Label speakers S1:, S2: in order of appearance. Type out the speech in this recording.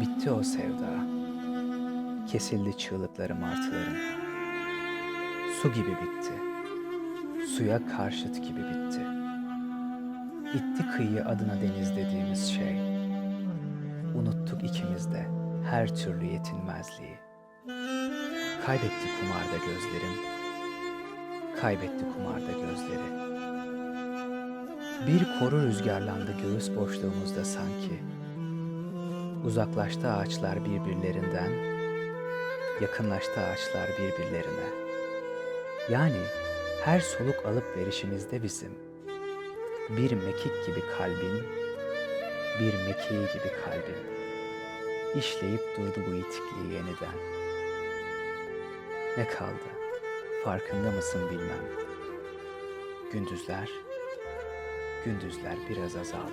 S1: Bitti o sevda. Kesildi çığlıklarım artılarım. Su gibi bitti. Suya karşıt gibi bitti. Bitti kıyı adına deniz dediğimiz şey. Unuttuk ikimiz de her türlü yetinmezliği. Kaybetti kumarda gözlerim. Kaybetti kumarda gözleri. Bir koru rüzgarlandı göğüs boşluğumuzda sanki. Uzaklaştı ağaçlar birbirlerinden, yakınlaştı ağaçlar birbirlerine. Yani her soluk alıp verişimizde bizim bir mekik gibi kalbin, bir mekiği gibi kalbin işleyip durdu bu itikliği yeniden. Ne kaldı? Farkında mısın bilmem. Gündüzler, gündüzler biraz azaldı.